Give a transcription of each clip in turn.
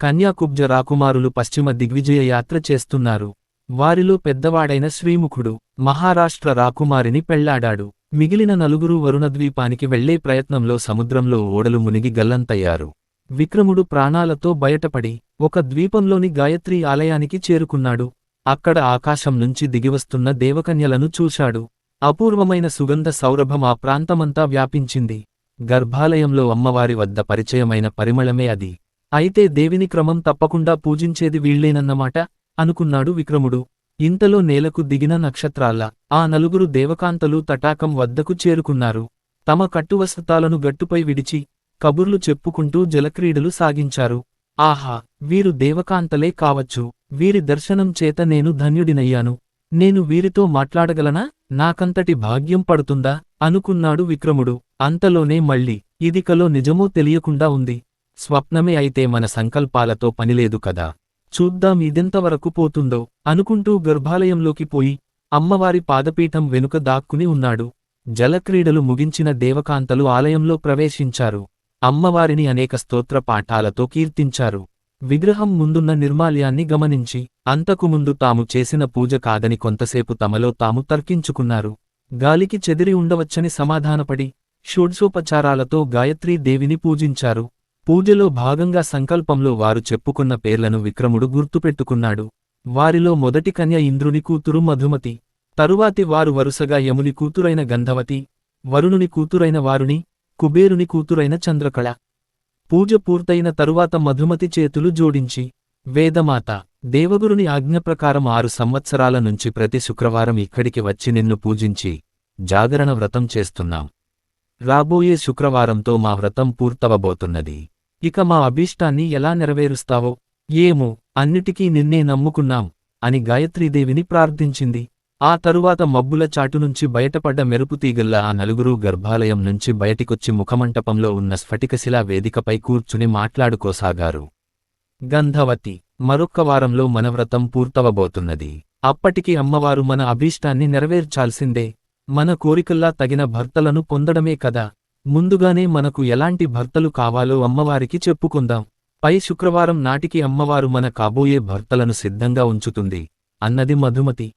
కన్యాకుబ్జ రాకుమారులు పశ్చిమ దిగ్విజయ యాత్ర చేస్తున్నారు. వారిలో పెద్దవాడైన శ్రీముఖుడు మహారాష్ట్ర రాకుమారిని పెళ్ళాడాడు. మిగిలిన నలుగురు వరుణద్వీపానికి వెళ్ళే ప్రయత్నంలో సముద్రంలో ఓడలు మునిగి గల్లంతయ్యారు. విక్రముడు ప్రాణాలతో బయటపడి ఒక ద్వీపంలోని గాయత్రీ ఆలయానికి చేరుకున్నాడు. అక్కడ ఆకాశం నుంచి దిగివస్తున్న దేవకన్యలను చూశాడు. అపూర్వమైన సుగంధ సౌరభం ఆ ప్రాంతమంతా వ్యాపించింది. గర్భాలయంలో అమ్మవారి వద్ద పరిచయమైన పరిమళమే అది. అయితే దేవిని క్రమం తప్పకుండా పూజించేది వీళ్ళేనన్నమాట అనుకున్నాడు విక్రముడు. ఇంతలో నేలకు దిగిన నక్షత్రాల ఆ నలుగురు దేవకాంతలు తటాకం వద్దకు చేరుకున్నారు. తమ కట్టువస్త్రాలను గట్టుపై విడిచి కబుర్లు చెప్పుకుంటూ జలక్రీడలు సాగించారు. ఆహా వీరు దేవకాంతలే కావచ్చు. వీరి దర్శనం చేత నేను ధన్యుడినయ్యాను. నేను వీరితో మాట్లాడగలనా? నాకంతటి భాగ్యం పడుతుందా? అనుకున్నాడు విక్రముడు. అంతలోనే మళ్ళీ ఇది కలో నిజమో తెలియకుండా ఉంది. స్వప్నమే అయితే మన సంకల్పాలతో పనిలేదు కదా. చూద్దాం ఇదెంతవరకు పోతుందో అనుకుంటూ గర్భాలయంలోకి పోయి అమ్మవారి పాదపీఠం వెనుక దాక్కుని ఉన్నాడు. జలక్రీడలు ముగించిన దేవకాంతలు ఆలయంలో ప్రవేశించారు. అమ్మవారిని అనేక స్తోత్ర పాఠాలతో కీర్తించారు. విగ్రహం ముందున్న నిర్మాల్యాన్ని గమనించి అంతకుముందు తాము చేసిన పూజ కాదని కొంతసేపు తమలో తాము తర్కించుకున్నారు. గాలికి చెదిరి ఉండవచ్చని సమాధానపడి షోడ్సోపచారాలతో గాయత్రీ దేవిని పూజించారు. పూజలో భాగంగా సంకల్పంలో వారు చెప్పుకున్న పేర్లను విక్రముడు గుర్తుపెట్టుకున్నాడు. వారిలో మొదటి కన్య ఇంద్రుని కూతురు మధుమతి. తరువాతి వారు వరుసగా యముని కూతురైన గంధవతి. వరుణుని కూతురైన వారుని కుబేరుని కూతురైన చంద్రకళ. పూజ పూర్తయిన తరువాత మధుమతి చేతులు జోడించి వేదమాత దేవగురుని ఆజ్ఞ ప్రకారం ఆరు సంవత్సరాల నుంచి ప్రతి శుక్రవారం ఇక్కడికి వచ్చి నిన్ను పూజించి జాగరణ వ్రతం చేస్తున్నాం. రాబోయే శుక్రవారంతో మా వ్రతం పూర్తవబోతున్నది. ఇక మా అభీష్టాన్ని ఎలా నెరవేరుస్తావో? ఏమో అన్నిటికీ నిన్నే నమ్ముకున్నాం అని గాయత్రీదేవిని ప్రార్థించింది. ఆ తరువాత మబ్బుల చాటునుంచి బయటపడ్డ మెరుపుతీగల్లా ఆ నలుగురు గర్భాలయం నుంచి బయటికొచ్చి ముఖమంటపంలో ఉన్న స్ఫటికశిలా వేదికపై కూర్చుని మాట్లాడుకోసాగారు. గంధవతి మరొక్క వారంలో మన వ్రతం పూర్తవబోతున్నది. అప్పటికి అమ్మవారు మన అభీష్టాన్ని నెరవేర్చాల్సిందే. మన కోరికల్లా తగిన భర్తలను పొందడమే కదా. ముందుగానే మనకు ఎలాంటి భర్తలు కావాలో అమ్మవారికి చెప్పుకుందాం. పై శుక్రవారం నాటికి అమ్మవారు మన కాబోయే భర్తలను సిద్ధంగా ఉంచుతుంది. అన్నది మధుమతి.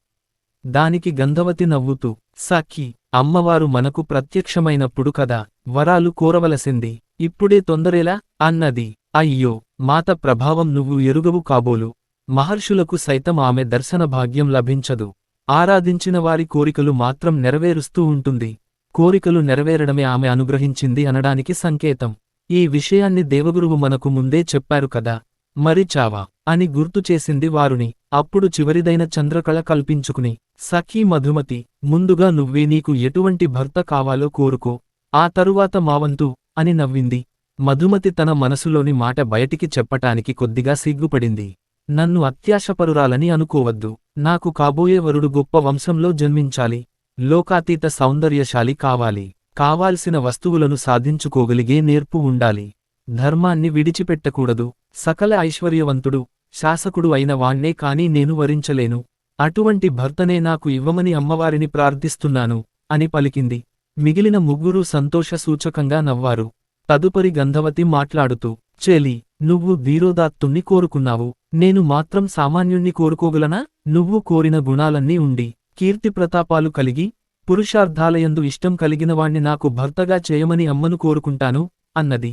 దానికి గంధవతి నవ్వుతూ సాక్షి అమ్మవారు మనకు ప్రత్యక్షమైనప్పుడు కదా వరాలు కోరవలసింది. ఇప్పుడే తొందరేలా? అన్నది. అయ్యో మాత ప్రభావం నువ్వు ఎరుగవు కాబోలు. మహర్షులకు సైతం ఆమె దర్శన భాగ్యం లభించదు. ఆరాధించిన వారి కోరికలు మాత్రం నెరవేరుస్తూ ఉంటుంది. కోరికలు నెరవేరడమే ఆమె అనుగ్రహించింది అనడానికి సంకేతం. ఈ విషయాన్ని దేవగురువు మనకు ముందే చెప్పారు కదా. మరి చావా? అని గుర్తు చేసింది వారుని అప్పుడు చివరిదైన చంద్రకళ కల్పించుకుని సఖీ మధుమతి ముందుగా నువ్వే నీకు ఎటువంటి భర్త కావాలో కోరుకో. ఆ తరువాత మావంతు అని నవ్వింది. మధుమతి తన మనసులోని మాట బయటికి చెప్పటానికి కొద్దిగా సిగ్గుపడింది. నన్ను అత్యాశపరురాలని అనుకోవద్దు. నాకు కాబోయే వరుడు గొప్ప వంశంలో జన్మించాలి. లోకాతీత సౌందర్యశాలి కావాలి. కావాల్సిన వస్తువులను సాధించుకోగలిగే నేర్పు ఉండాలి. ధర్మాన్ని విడిచిపెట్టకూడదు. సకల ఐశ్వర్యవంతుడు శాసకుడు అయిన వాణ్ణే కాని నేను వరించలేను. అటువంటి భర్తనే నాకు ఇవ్వమని అమ్మవారిని ప్రార్థిస్తున్నాను అని పలికింది. మిగిలిన ముగ్గురూ సంతోష సూచకంగా నవ్వారు. తదుపరి గంధవతి మాట్లాడుతూ చెలి నువ్వు ధీరోదాత్తుణ్ణి కోరుకున్నావు. నేను మాత్రం సామాన్యుణ్ణి కోరుకోగలనా? నువ్వు కోరిన గుణాలన్నీ ఉండి. కీర్తి ప్రతాపాలు కలిగి పురుషార్థాలయందు ఇష్టం కలిగినవాణ్ణి నాకు భర్తగా చేయమని అమ్మను కోరుకుంటాను అన్నది.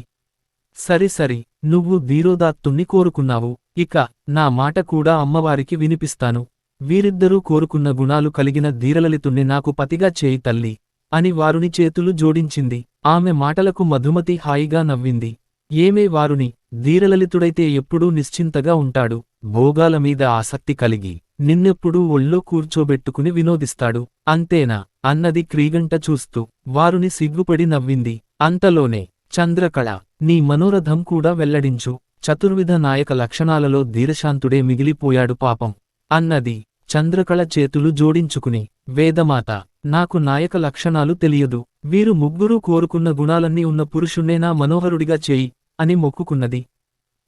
సరి సరి నువ్వు ధీరోదాత్తుణ్ణి కోరుకున్నావు ఇక నా మాట కూడా అమ్మవారికి వినిపిస్తాను. వీరిద్దరూ కోరుకున్న గుణాలు కలిగిన ధీరలలితుణ్ణి నాకు పతిగా చేయి తల్లి అని వారుని చేతులు జోడించింది. ఆమె మాటలకు మధుమతి హాయిగా నవ్వింది. ఏమే వారుని ధీరలలితుడైతే ఎప్పుడూ నిశ్చింతగా ఉంటాడు భోగాల మీద ఆసక్తి కలిగి. నిన్నెప్పుడూ ఒళ్ళో కూర్చోబెట్టుకుని వినోదిస్తాడు. అంతేనా? అన్నది క్రీగంట చూస్తూ. వారుని సిగ్గుపడి నవ్వింది. అంతలోనే చంద్రకళ నీ మనోరథం కూడా వెల్లడించు. చతుర్విధ నాయక లక్షణాలలో ధీరశాంతుడే మిగిలిపోయాడు పాపం. అన్నది చంద్రకళ చేతులు జోడించుకుని. వేదమాత నాకు నాయక లక్షణాలు తెలియదు. వీరు ముగ్గురూ కోరుకున్న గుణాలన్నీ ఉన్న పురుషుణ్ణే నా మనోహరుడిగా చేయి అని మొక్కుకున్నది.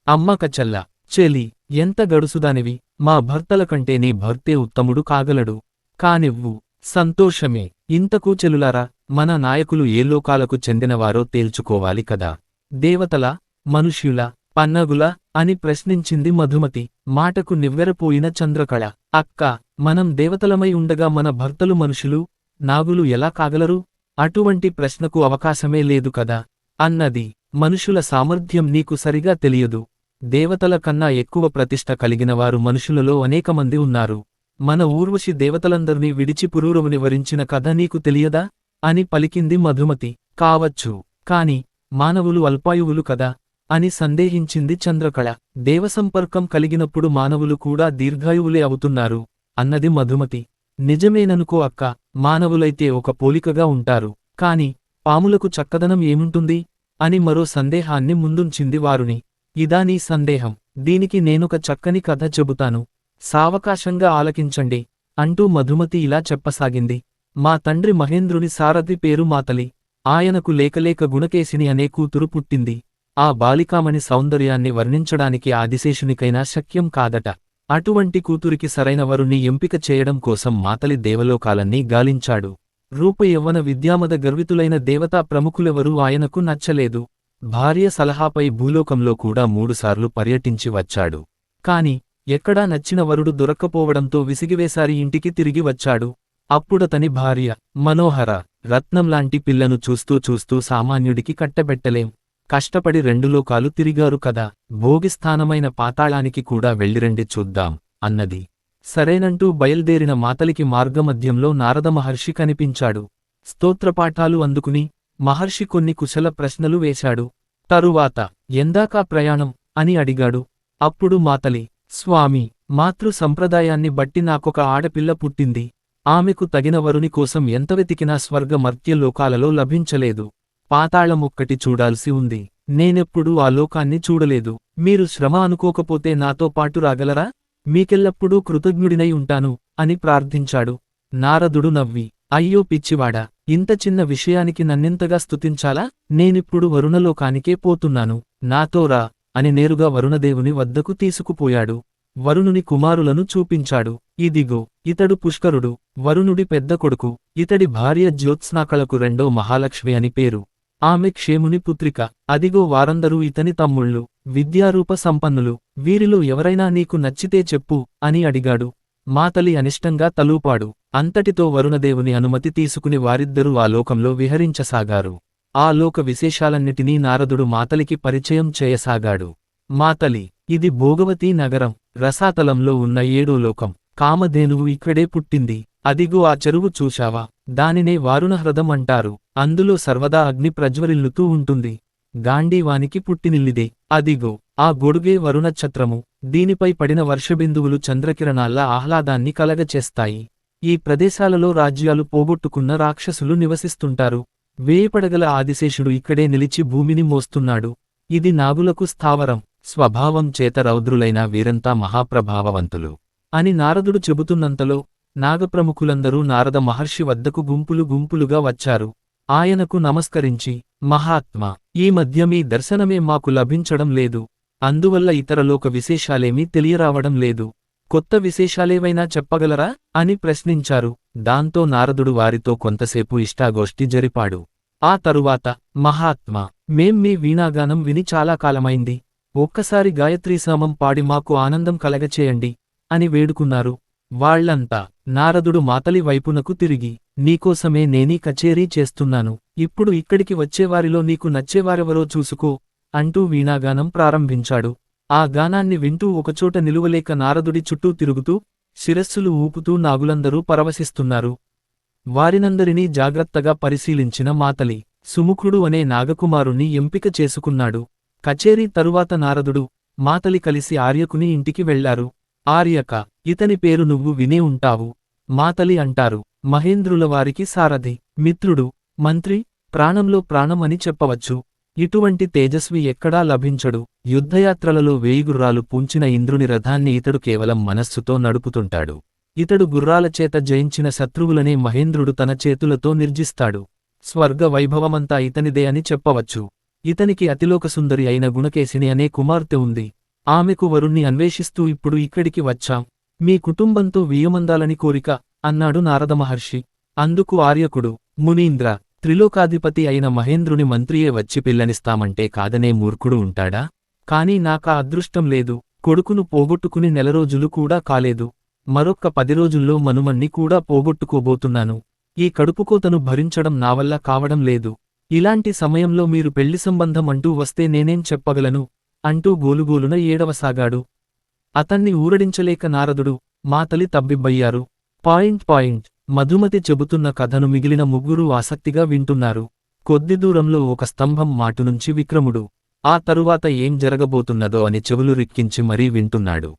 అమ్మ కచ్చల్ల చెలి ఎంత గడుసుదానివి? మా భర్తల కంటే నీ భర్తే ఉత్తముడు కాగలడు. కానివ్వు సంతోషమే. ఇంతకు చెలులారా మన నాయకులు ఏ లోకాలకు చెందినవారో తేల్చుకోవాలి కదా. దేవతల మనుష్యుల పన్నగుల అని ప్రశ్నించింది మధుమతి. మాటకు నివ్వెరపోయిన చంద్రకళ. అక్క మనం దేవతలమై ఉండగా మన భర్తలు మనుషులు నాగులు ఎలా కాగలరు? అటువంటి ప్రశ్నకు అవకాశమే లేదు కదా. అన్నది మనుషుల సామర్థ్యం నీకు సరిగా తెలియదు. దేవతల కన్నా ఎక్కువ ప్రతిష్ట కలిగినవారు మనుషులలో అనేకమంది ఉన్నారు. మన ఊర్వశి దేవతలందర్నీ విడిచి పురూరవుని వరించిన కథ నీకు తెలియదా? అని పలికింది మధుమతి. కావచ్చు. కాని మానవులు అల్పాయువులు కదా? అని సందేహించింది చంద్రకళ. దేవసంపర్కం కలిగినప్పుడు మానవులు కూడా దీర్ఘాయువులే అవుతున్నారు అన్నది మధుమతి. నిజమేననుకో అక్క మానవులైతే ఒక పోలికగా ఉంటారు. కాని పాములకు చక్కదనం ఏముంటుంది? అని మరో సందేహాన్ని ముందుంచింది వారుని. ఇదా నీ సందేహం. దీనికి నేనొక చక్కని కథ చెబుతాను. సావకాశంగా ఆలకించండి. అంటూ మధుమతి ఇలా చెప్పసాగింది. మా తండ్రి మహేంద్రుని సారథి పేరు మాతలి. ఆయనకు లేకలేక గుణకేశిని అనే కూతురు పుట్టింది. ఆ బాలికామణి సౌందర్యాన్ని వర్ణించడానికి ఆదిశేషునికైనా శక్యం కాదట. అటువంటి కూతురికి సరైన వరుణ్ణి ఎంపిక చేయడం కోసం మాతలి దేవలోకాలన్నీ గాలించాడు. రూపయవ్వన విద్యామద గర్వితులైన దేవతా ప్రముఖులెవరూ ఆయనకు నచ్చలేదు. భార్య సలహాపై భూలోకంలో కూడా మూడుసార్లు పర్యటించి వచ్చాడు. కాని ఎక్కడా నచ్చిన వరుడు దొరక్కపోవడంతో విసిగివేసారి ఇంటికి తిరిగి వచ్చాడు. అప్పుడతని భార్య మనోహర రత్నంలాంటి పిల్లను చూస్తూ చూస్తూ సామాన్యుడికి కట్టబెట్టలేం. కష్టపడి రెండు లోకాలు తిరిగారు కదా భోగిస్థానమైన పాతాళానికి కూడా వెళ్ళిరండి చూద్దాం అన్నది. సరేనంటూ బయల్దేరిన మాతలికి మార్గమధ్యంలో నారద మహర్షి కనిపించాడు. స్తోత్రపాఠాలు అందుకుని మహర్షి కొన్ని కుశల ప్రశ్నలు వేశాడు. తరువాత ఎందాకా ప్రయాణం? అని అడిగాడు. అప్పుడు మాతలి స్వామి మాతృ సంప్రదాయాన్ని బట్టి నాకొక ఆడపిల్ల పుట్టింది. ఆమెకు తగిన వరుని కోసం ఎంత వెతికినా స్వర్గ మర్త్యలోకాలలో లభించలేదు. పాతాళమొక్కటి చూడాల్సి ఉంది. నేనెప్పుడూ ఆ లోకాన్ని చూడలేదు. మీరు శ్రమ అనుకోకపోతే నాతో పాటు రాగలరా? మీకెల్లప్పుడూ కృతజ్ఞుడినై ఉంటాను అని ప్రార్థించాడు. నారదుడు నవ్వి అయ్యో పిచ్చివాడా! ఇంత చిన్న విషయానికి నన్నింతగా స్తుతించాలా? నేనిప్పుడు వరుణలోకానికే పోతున్నాను. నాతో రా అని నేరుగా వరుణదేవుని వద్దకు తీసుకుపోయాడు. వరుణుని కుమారులను చూపించాడు. ఇదిగో ఇతడు పుష్కరుడు వరుణుడి పెద్ద కొడుకు ఇతడి భార్య జ్యోత్స్నాకళకు రెండో మహాలక్ష్మి అని పేరు. ఆమె క్షేముని పుత్రిక. అదిగో వారందరూ ఇతని తమ్ముళ్ళు విద్యారూప సంపన్నులు వీరిలో ఎవరైనా నీకు నచ్చితే చెప్పు అని అడిగాడు. మాతలి అనిష్టంగా తలూపాడు. అంతటితో వరుణదేవుని అనుమతి తీసుకుని వారిద్దరూ ఆ లోకంలో విహరించసాగారు. ఆ లోక విశేషాలన్నిటినీ నారదుడు మాతలికి పరిచయం చేయసాగాడు. మాతలి ఇది భోగవతీ నగరం రసాతలంలో ఉన్న ఏడో లోకం. కామధేనువు ఇక్కడే పుట్టింది. అదిగో ఆ చెరువు చూశావా? దానినే వారుణహ్రదం అంటారు. అందులో సర్వదా అగ్ని ప్రజ్వరిల్లుతూ ఉంటుంది. గాంధీవానికి పుట్టినిల్లిదే. అదిగో ఆ గొడుగే వరుణఛత్రము. దీనిపై పడిన వర్షబిందువులు చంద్రకిరణాల్లా ఆహ్లాదాన్ని కలగచేస్తాయి. ఈ ప్రదేశాలలో రాజ్యాలు పోగొట్టుకున్న రాక్షసులు నివసిస్తుంటారు. వేయపడగల ఆదిశేషుడు ఇక్కడే నిలిచి భూమిని మోస్తున్నాడు. ఇది నాగులకు స్థావరం. స్వభావం చేత రౌద్రులైన వీరంతా మహాప్రభావవంతులు అని నారదుడు చెబుతున్నంతలో నాగప్రముఖులందరూ నారద మహర్షి వద్దకు గుంపులు గుంపులుగా వచ్చారు. ఆయనకు నమస్కరించి మహాత్మా ఈ మధ్య మీ దర్శనమే మాకు లభించడం లేదు. అందువల్ల ఇతరలోక విశేషాలేమీ తెలియరావడం లేదు. కొత్త విశేషాలేవైనా చెప్పగలరా? అని ప్రశ్నించారు. దాంతో నారదుడు వారితో కొంతసేపు ఇష్టాగోష్ఠి జరిపాడు. ఆ తరువాత మహాత్మా మేం మీ వీణాగానం విని చాలా కాలమైంది. ఒక్కసారి గాయత్రీసామం పాడి మాకు ఆనందం కలగచేయండి అని వేడుకున్నారు. వాళ్ళంతా నారదుడు మాతలి వైపునకు తిరిగి నీకోసమే నేనీ కచేరీ చేస్తున్నాను. ఇప్పుడు ఇక్కడికి వచ్చేవారిలో నీకు నచ్చేవారెవరో చూసుకో అంటూ వీణాగానం ప్రారంభించాడు. ఆ గానాన్ని వింటూ ఒకచోట నిలువలేక నారదుడి చుట్టూ తిరుగుతూ శిరస్సులు ఊపుతూ నాగులందరూ పరవశిస్తున్నారు. వారినందరినీ జాగ్రత్తగా పరిశీలించిన మాతలి సుముఖుడు అనే నాగకుమారుణ్ణి ఎంపిక చేసుకున్నాడు. కచేరీ తరువాత నారదుడు మాతలి కలిసి ఆర్యకుని ఇంటికి వెళ్ళారు ఆర్యక ఇతని పేరు నువ్వు వినే ఉంటావు. మాతలి అంటారు మహేంద్రుల వారికి సారథి మిత్రుడు మంత్రి ప్రాణంలో ప్రాణం అని చెప్పవచ్చు. ఇటువంటి తేజస్వి ఎక్కడా లభించడు. యుద్ధయాత్రలలో వేయిగుర్రాలు పూంచిన ఇంద్రుని రథాన్ని ఇతడు కేవలం మనస్సుతో నడుపుతుంటాడు. ఇతడు గుర్రాలచేత జయించిన శత్రువులనే మహేంద్రుడు తన చేతులతో నిర్జిస్తాడు. స్వర్గ వైభవమంతా ఇతనిదే అని చెప్పవచ్చు. ఇతనికి అతిలోకసుందరి అయిన గుణకేశిని అనే కుమార్తె ఉంది. ఆమెకు వరుణ్ణి అన్వేషిస్తూ ఇప్పుడు ఇక్కడికి వచ్చాం. మీ కుటుంబంతో వియమందాలని కోరిక అన్నాడు నారద మహర్షి అందుకు ఆర్యకుడు మునీంద్ర త్రిలోకాధిపతి అయిన మహేంద్రుని మంత్రియే వచ్చి పిల్లనిస్తామంటే కాదనే మూర్ఖుడు ఉంటాడా? కాని నాకా అదృష్టం లేదు. కొడుకును పోగొట్టుకుని నెలరోజులు కూడా కాలేదు. మరొక్క పది రోజుల్లో మనుమన్ని కూడా పోగొట్టుకోబోతున్నాను. ఈ కడుపుకోతను భరించడం నా వల్ల కావడం లేదు. ఇలాంటి సమయంలో మీరు పెళ్ళి సంబంధం అంటూ వస్తే నేనేం చెప్పగలను? అంటూ గోలుగోలున ఏడవసాగాడు. అతన్ని ఊరడించలేక నారదుడు మాతలి తబ్బిబ్బయ్యారు. Point point. మధుమతి చెబుతున్న కథను మిగిలిన ముగ్గురు ఆసక్తిగా వింటున్నారు. కొద్ది దూరంలో ఒక స్తంభం మాటు నుంచి విక్రముడు ఆ తరువాత ఏం జరగబోతున్నదో అని చెవులు రిక్కించి మరీ వింటున్నాడు.